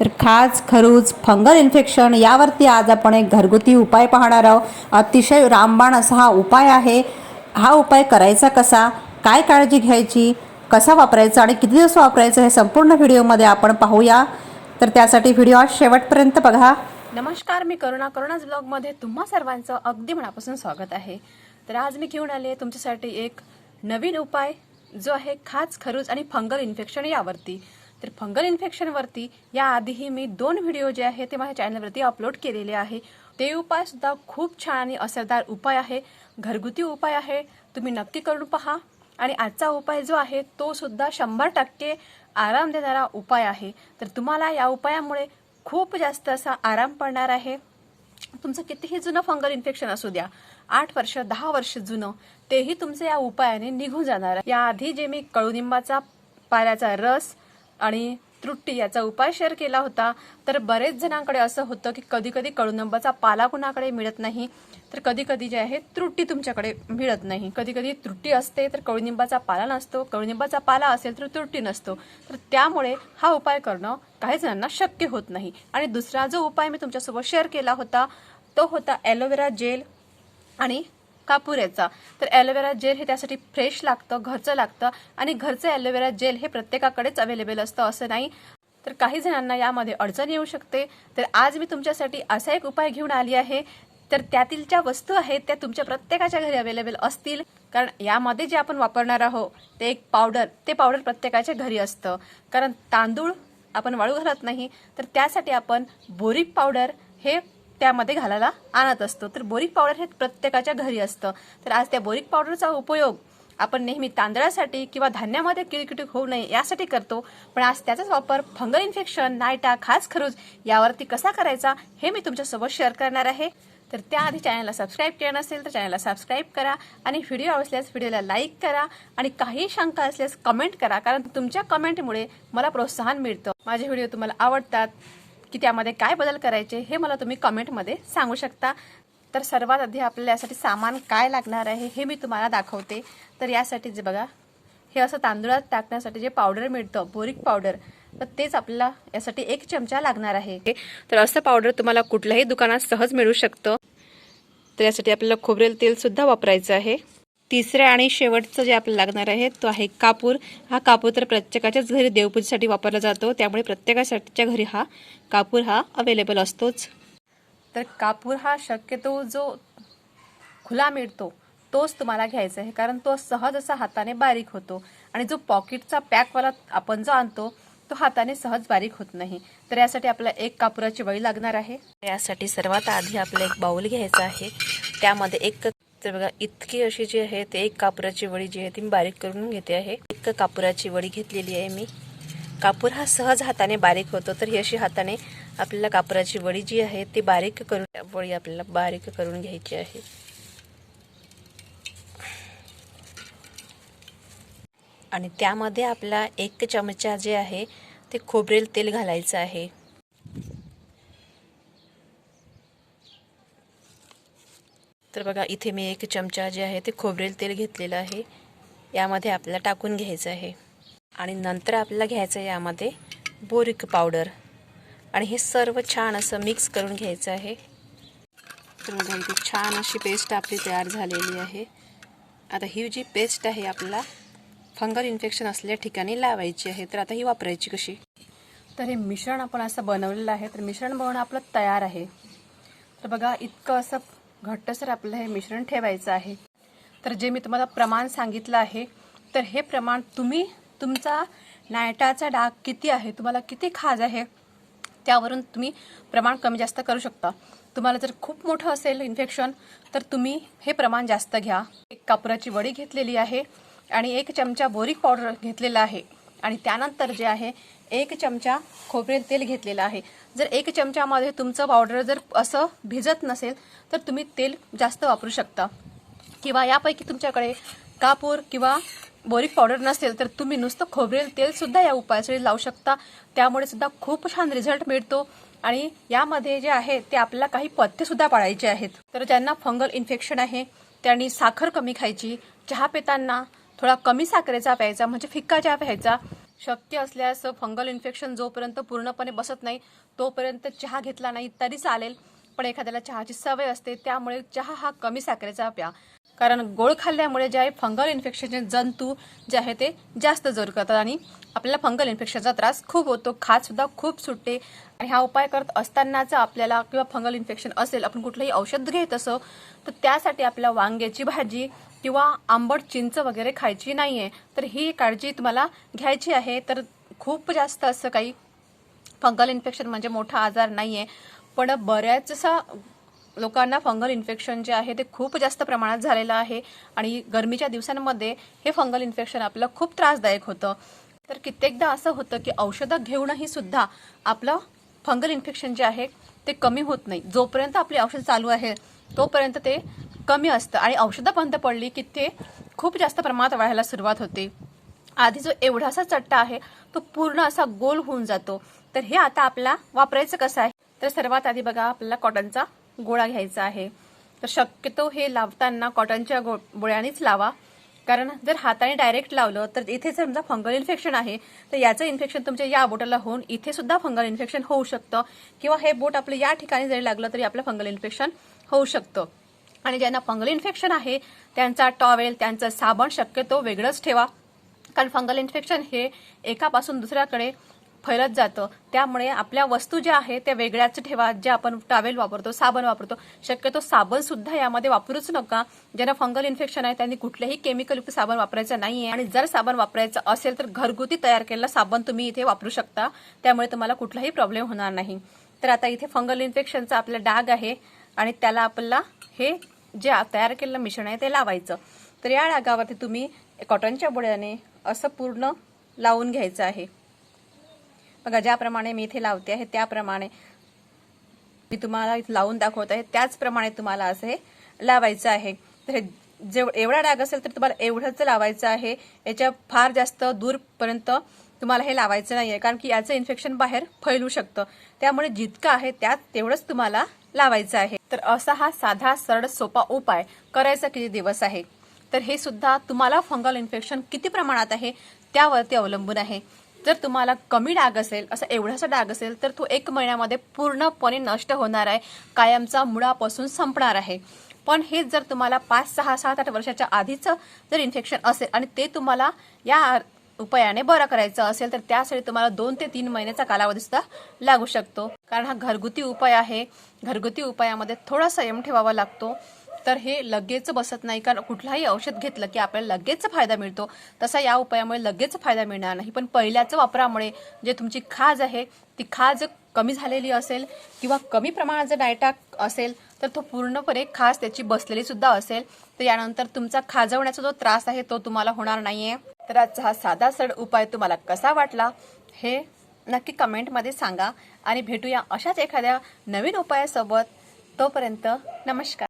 तर खाज खरूज fungal infection यावरती आज आपण एक घरगुती उपाय पाहणार आहोत. अतिशय रामबाण असा हा उपाय आहे. हा उपाय करायचा कसा? काय काळजी घ्यायची? कसा वापरायचा आणि किती दिवस वापरायचं हे संपूर्ण व्हिडिओमध्ये आपण पाहूया. तर त्यासाठी व्हिडिओ आज शेवटपर्यंत बघा. नमस्कार मी करुणा. करुणाच ब्लॉगमध्ये तुम्हा सर्वांचं अगदी मनापासून स्वागत आहे. तर आज मी घेऊन आले तुमच्यासाठी एक नवीन उपाय जो आहे खाज खरूज आणि फंगल इन्फेक्शन यावरती. तर फंगल इन्फेक्शनवरती याआधीही मी दोन व्हिडिओ जे आहे ते माझ्या चॅनलवरती अपलोड केलेले आहे. ते उपाय सुद्धा खूप छान आणि असरदार उपाय आहे. घरगुती उपाय आहे. तुम्ही नक्की करून पहा. आणि आजचा उपाय जो आहे तो सुद्धा शंभर टक्के आराम देणारा उपाय आहे. तर तुम्हाला या उपायामुळे खूप जास्त असा आराम पडणार आहे. तुमचं कितीही जुनं फंगल इन्फेक्शन असू द्या आठ वर्ष दहा वर्ष जुनं तेही तुमचं या उपायाने निघून जाणार याआधी जे मी कडुनिंबाचा पाल्याचा रस आणि त्रुटी याचा उपाय शेअर केला होता. तर बरेच जणांकडे असं होतं की कधी कधी कडुनिंबाचा पाला कुणाकडे मिळत नाही. तर कधी कधी जे आहे त्रुटी तुमच्याकडे मिळत नाही. कधी कधी त्रुटी असते तर कडुनिंबाचा पाला नसतो. कडुनिंबाचा पाला असेल तर त्रुटी नसतो. तर त्यामुळे हा उपाय करणं काही जणांना शक्य होत नाही. आणि दुसरा जो उपाय मी तुमच्यासोबत शेअर केला होता तो होता ॲलोवेरा जेल आणि कापुऱ्याचा तर ॲलोवेरा जेल हे त्यासाठी फ्रेश लागतं घरचं लागतं आणि घरचं ॲलोवेरा जेल हे प्रत्येकाकडेच अवेलेबल असतं असं नाही. तर काही जणांना यामध्ये अडचण येऊ शकते. तर आज मी तुमच्यासाठी असा एक उपाय घेऊन आली आहे. तर त्यातील ज्या वस्तू आहेत त्या तुमच्या प्रत्येकाच्या घरी अवेलेबल असतील. कारण यामध्ये जे आपण वापरणार आहोत ते एक पावडर ते पावडर प्रत्येकाच्या घरी असतं. कारण तांदूळ आपण वाळू घालत नाही. तर त्यासाठी आपण बोरिक पावडर हे त्यामध्ये घालायला आणत असतो. तर बोरिक पावडर हे प्रत्येकाच्या घरी असतं. तर आज त्या बोरिक पावडरचा उपयोग आपण नेहमी तांदळासाठी किंवा धान्यामध्ये किळकिटूक होऊ नये यासाठी करतो. पण आज त्याचाच वापर फंगल इन्फेक्शन नायटा खास खरूज यावरती कसा करायचा हे मी तुमच्यासोबत शेअर करणार आहे. तर त्याआधी चॅनलला सबस्क्राईब केलं नसेल तर चॅनलला सबस्क्राईब करा आणि व्हिडिओ असल्यास व्हिडिओला लाईक करा आणि काही शंका असल्यास कमेंट करा. कारण तुमच्या कमेंटमुळे मला प्रोत्साहन मिळतं. माझे व्हिडिओ तुम्हाला आवडतात. की त्यामध्ये काय बदल करायचे हे मला तुम्ही कमेंटमध्ये सांगू शकता. तर सर्वात आधी आपल्याला यासाठी सामान काय लागणार आहे हे मी तुम्हाला दाखवते. तर यासाठी जे बघा हे असं तांदूळात टाकण्यासाठी जे पावडर मिळतं बोरिक पावडर तर तेच आपल्याला यासाठी एक चमचा लागणार आहे. तर असं पावडर तुम्हाला कुठल्याही दुकानात सहज मिळू शकतं. तर यासाठी आपल्याला खोबरेल तेलसुद्धा वापरायचं आहे. तिसरं आणि शेवटचं जे आपल्याला लागणार आहे तो आहे कापूर. हा कापूर तर प्रत्येकाच्याच घरी देवपूजेसाठी वापरला जातो. त्यामुळे प्रत्येकासाठीच्या घरी हा कापूर हा अवेलेबल असतोच. तर कापूर हा शक्यतो जो खुला मिळतो तोच तुम्हाला घ्यायचा आहे. कारण तो सहज असा हाताने बारीक होतो. आणि जो पॉकेटचा पॅकवाला आपण जो आणतो तो हाताने सहज बारीक होत नाही. तर यासाठी आपल्याला एक कापुराची वळी लागणार आहे. यासाठी सर्वात आधी आपला एक बाऊल घ्यायचा आहे. त्यामध्ये एक तर बघा इतकी अशी जी आहे ते एक कापुराची वडी जी आहे ती मी बारीक करून घेते आहे. एक कापुराची वडी घेतलेली आहे मी. कापूर हा सहज हाताने बारीक होतो तर ही अशी हाताने आपल्याला कापुराची वडी जी आहे ती बारीक करून वडी आपल्याला बारीक करून घ्यायची आहे. आणि त्यामध्ये आपला एक चमचा जे आहे ते खोबरेल तेल घालायचं आहे. तर बघा इथे मी एक चमचा जे आहे ते खोबरेल तेल घेतलेलं आहे. यामध्ये आपल्याला टाकून घ्यायचं आहे. आणि नंतर आपल्याला घ्यायचं आहे यामध्ये बोरिक पावडर. आणि हे सर्व छान असं मिक्स करून घ्यायचं आहे. तर बघा छान अशी पेस्ट आपली तयार झालेली आहे. आता ही जी पेस्ट आहे आपल्याला फंगल इन्फेक्शन असलेल्या ठिकाणी लावायची आहे. तर आता ही वापरायची कशी? तर हे मिश्रण आपण असं बनवलेलं आहे. तर मिश्रण बनवणं आपलं तयार आहे. तर बघा इतकं असं घट्टसर आपलं हे मिश्रण ठेवायचं आहे. तर जे मी तुम्हाला प्रमाण सांगितलं आहे तर हे प्रमाण तुम्ही तुमचा नायटाचा डाग किती आहे तुम्हाला किती खाज आहे त्यावरून तुम्ही प्रमाण कमी जास्त करू शकता. तुम्हाला जर खूप मोठं असेल इन्फेक्शन तर तुम्ही हे प्रमाण जास्त घ्या. एक कापुराची वडी घेतलेली आहे आणि एक चमचा बोरिक पावडर घेतलेला आहे. आणि त्यानंतर जे आहे एक चमचा खोबरेल तेल घेतलेलं आहे. जर एक चमच्यामध्ये तुमचं पावडर जर असं भिजत नसेल तर तुम्ही तेल जास्त वापरू शकता. किंवा यापैकी तुमच्याकडे कापूर किंवा बोरिक पावडर नसेल तर तुम्ही नुसतं खोबरेल तेलसुद्धा या उपायासाठी लावू शकता. त्यामुळे सुद्धा खूप छान रिझल्ट मिळतो. आणि यामध्ये जे आहे ते आपल्याला काही पथ्यसुद्धा पाळायचे आहेत. तर ज्यांना फंगल इन्फेक्शन आहे त्यांनी साखर कमी खायची चहा पिताना थोडा कमी साखरेचा प्यायचा म्हणजे फिक्का चहा प्यायचा. शक्य असल्यास फंगल इन्फेक्शन जोपर्यंत पूर्णपणे बसत नाही तोपर्यंत चहा घेतला नाही तरी चालेल. पण एखाद्याला चहाची सवय असते त्यामुळे चहा हा कमी साखरेचा प्या. कारण गोळ खाल्ल्यामुळे जे आहे फंगल इन्फेक्शनचे जंतू जे आहे ते जास्त जोर करतात आणि आपल्याला फंगल इन्फेक्शनचा त्रास खूप होतो. खाजसुद्धा खूप सुटते. आणि हा उपाय करत असतानाच आपल्याला किंवा फंगल इन्फेक्शन असेल आपण कुठलंही औषध घेत असो तर त्यासाठी आपल्याला वांग्याची भाजी किंवा आंबट चिंच वगैरे खायची नाहीये. तर ही काळजी तुम्हाला घ्यायची आहे. तर खूप जास्त असं काही फंगल इन्फेक्शन म्हणजे मोठा आजार नाही आहे पण बऱ्याचसा लोकांना फंगल इन्फेक्शन जे आहे ते खूप जास्त प्रमाणात झालेलं आहे आणि गरमीच्या दिवसांमध्ये हे फंगल इन्फेक्शन आपल्याला खूप त्रासदायक होतं. तर कित्येकदा असं होतं की औषधं घेऊनही सुद्धा आपलं फंगल इन्फेक्शन जे आहे ते कमी होत नाही. जोपर्यंत आपली औषध चालू आहे तोपर्यंत ते कमी असतं. आणि औषधं बंद पडली की ते खूप जास्त प्रमाणात वाढायला सुरुवात होते. आधी जो एवढासा चट्टा आहे तो पूर्ण असा गोल होऊन जातो. तर हे आता आपल्याला वापरायचं कसं आहे? तर सर्वात आधी बघा आपल्याला कॉटनचा गोळा घ्यायचा आहे. तर शक्यतो हे लावताना कॉटनच्या गो गोळ्यानेच लावा. कारण जर हाताने डायरेक्ट लावलं तर इथे जर समजा फंगल इन्फेक्शन आहे तर याचं इन्फेक्शन तुमच्या या बोटाला होऊन इथे सुद्धा फंगल इन्फेक्शन होऊ शकतं. किंवा हे बोट आपलं या ठिकाणी जरी लागलं तरी आपलं फंगल इन्फेक्शन होऊ शकतं. आणि ज्यांना फंगल इन्फेक्शन आहे त्यांचा टॉवेल त्यांचं साबण शक्यतो वेगळंच ठेवा. कारण फंगल इन्फेक्शन हे एकापासून दुसऱ्याकडे फैलत जातं. त्यामुळे आपल्या वस्तू ज्या आहेत त्या वेगळ्याच ठेवा ज्या आपण टॉवेल वापरतो साबण वापरतो. शक्यतो साबण सुद्धा यामध्ये वापरूच नका. ज्यांना फंगल इन्फेक्शन आहे त्यांनी कुठल्याही केमिकलयुक्त साबण वापरायचं नाहीये. आणि जर साबण वापरायचं असेल तर घरगुती तयार केलेला साबण तुम्ही इथे वापरू शकता. त्यामुळे तुम्हाला कुठलाही प्रॉब्लेम होणार नाही. तर आता इथे फंगल इन्फेक्शनचा आपला डाग आहे आणि त्याला आपल्याला हे जे तयार केलेलं मिश्रण आहे ते लावायचं. तर या डागावरती तुम्ही कॉटनच्या बोळ्याने असं पूर्ण लावून घ्यायचं आहे. बघा ज्याप्रमाणे मी इथे लावते आहे त्याप्रमाणे मी तुम्हाला इथे लावून दाखवत आहे. त्याचप्रमाणे तुम्हाला असं हे लावायचं आहे. तर हे जेव एवढा डाग असेल तर तुम्हाला एवढंच लावायचं आहे. याच्या फार जास्त दूरपर्यंत तुम्हाला हे लावायचं नाही आहे कारण की याचं इन्फेक्शन बाहेर फैलू शकतं. त्यामुळे जितकं आहे त्यात तेवढंच तुम्हाला लावायचं आहे. तर असा हा साधा सरळ सोपा उपाय करायचा किती दिवस आहे? तर हे सुद्धा तुम्हाला फंगल इन्फेक्शन किती प्रमाणात आहे त्यावरती अवलंबून आहे. जर तुम्हाला कमी डाग असेल असा एवढासा डाग असेल तर तो एक महिन्यामध्ये पूर्णपणे नष्ट होणार आहे. कायमचा मुळापासून संपणार आहे. पण हेच जर तुम्हाला पाच सहा सात आठ वर्षाच्या आधीचं जर इन्फेक्शन असेल आणि ते तुम्हाला या उपायाने बरं करायचं असेल तर त्यासाठी तुम्हाला दोन ते तीन महिन्याचा कालावधी सुद्धा लागू शकतो. कारण हा घरगुती उपाय आहे. घरगुती उपायामध्ये थोडा संयम ठेवावा लागतो. तर हे लगेच बसत नाही. कारण कुठलाही औषध घेतलं की आपल्याला लगेच फायदा मिळतो. तसा या उपायामुळे लगेच फायदा मिळणार नाही. पण पहिल्याच्या वापरामुळे जे तुमची खाज आहे ती खाज कमी झालेली असेल किंवा कमी प्रमाणात जर डायटॅक असेल तर तो पूर्णपणे खास त्याची बसलेली सुद्धा असेल. तर यानंतर तुमचा खाजवण्याचा जो त्रास आहे तो तुम्हाला होणार नाहीये. तर आजचा हा साधा सड उपाय तुम्हाला कसा वाटला हे नक्की कमेंटमध्ये सांगा. आणि भेटूया अशाच एखाद्या नवीन उपायासोबत. तोपर्यंत नमस्कार.